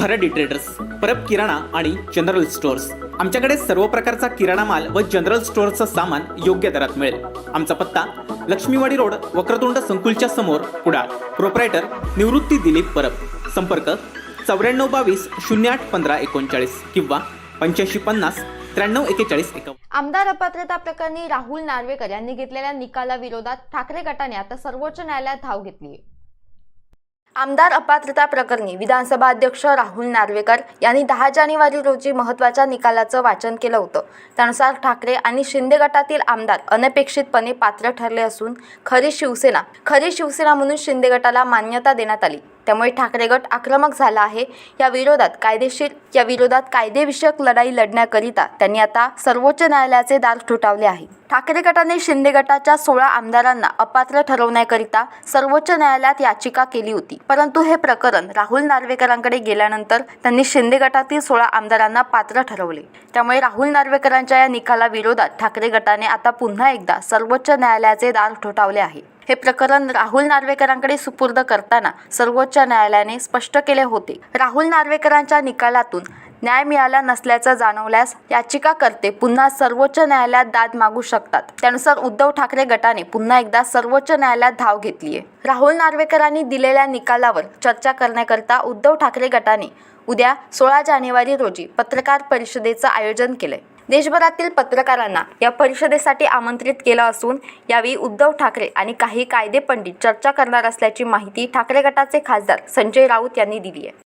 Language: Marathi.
खरडी ट्रेडर्स परब किराणा आणि जनरल स्टोअर्स आमच्याकडे सर्व प्रकारचा किराणा माल व जनरल स्टोअरचं सामान योग्य दरात मिळेल. आमचा पत्ता लक्ष्मीवाडी रोड वक्रतुंड संकुलच्या समोर कुडाळ प्रोप्रायटर निवृत्ती दिलीप परब. संपर्क चौऱ्याण्णव बावीस शून्य आठ पंधरा एकोणचाळीस किंवा पंच्याऐंशी पन्नास त्र्याण्णव एकेचाळीस एकावन्न. आमदार अपात्रता प्रकरणी राहुल नार्वेकर यांनी घेतलेल्या निकालाविरोधात ठाकरे गटाने आता सर्वोच्च न्यायालयात धाव घेतली आहे. आमदार अपात्रता प्रकरणी विधानसभा अध्यक्ष राहुल नार्वेकर यांनी दहा जानेवारी रोजी महत्त्वाच्या निकालाचं वाचन केलं होतं. त्यानुसार ठाकरे आणि शिंदे गटातील आमदार अनपेक्षितपणे पात्र ठरले असून खरी शिवसेना खरी शिवसेना म्हणून शिंदे गटाला मान्यता देण्यात आली. त्यामुळे ठाकरे गट आक्रमक झाला आहे. या विरोधात कायदेशीर या विरोधात कायदेविषयक लढाई लढण्याकरिता त्यांनी आता सर्वोच्च न्यायालयाचे दार ठोठावले आहे. ठाकरे गटाने शिंदे गटाच्या सोळा आमदारांना अपात्र ठरवण्याकरिता सर्वोच्च न्यायालयात याचिका केली होती. परंतु हे प्रकरण राहुल नार्वेकरांकडे गेल्यानंतर त्यांनी शिंदे गटातील सोळा आमदारांना पात्र ठरवले. त्यामुळे राहुल नार्वेकरांच्या या निकालाविरोधात ठाकरे गटाने आता पुन्हा एकदा सर्वोच्च न्यायालयाचे दार ठोठावले आहे. हे प्रकरण राहुल नार्वेकरांकडे सुपूर्द करताना सर्वोच्च न्यायालयाने स्पष्ट केले होते. राहुल नार्वेकरांच्या निकालातून न्याय मिळाला नसल्याचं जाणवल्यास याचिकाकर्ते पुन्हा सर्वोच्च न्यायालयात दाद मागू शकतात. त्यानुसार उद्धव ठाकरे गटाने पुन्हा एकदा सर्वोच्च न्यायालयात धाव घेतली आहे राहुल नार्वेकरांनी दिलेल्या निकालावर चर्चा करण्याकरता उद्धव ठाकरे गटाने उद्या सोळा जानेवारी रोजी पत्रकार परिषदेचं आयोजन केलंय. देशभरातील पत्रकारांना या परिषदेसाठी आमंत्रित केलं असून यावेळी उद्धव ठाकरे आणि काही कायदे पंडित चर्चा करणार असल्याची माहिती ठाकरे गटाचे खासदार संजय राऊत यांनी दिली आहे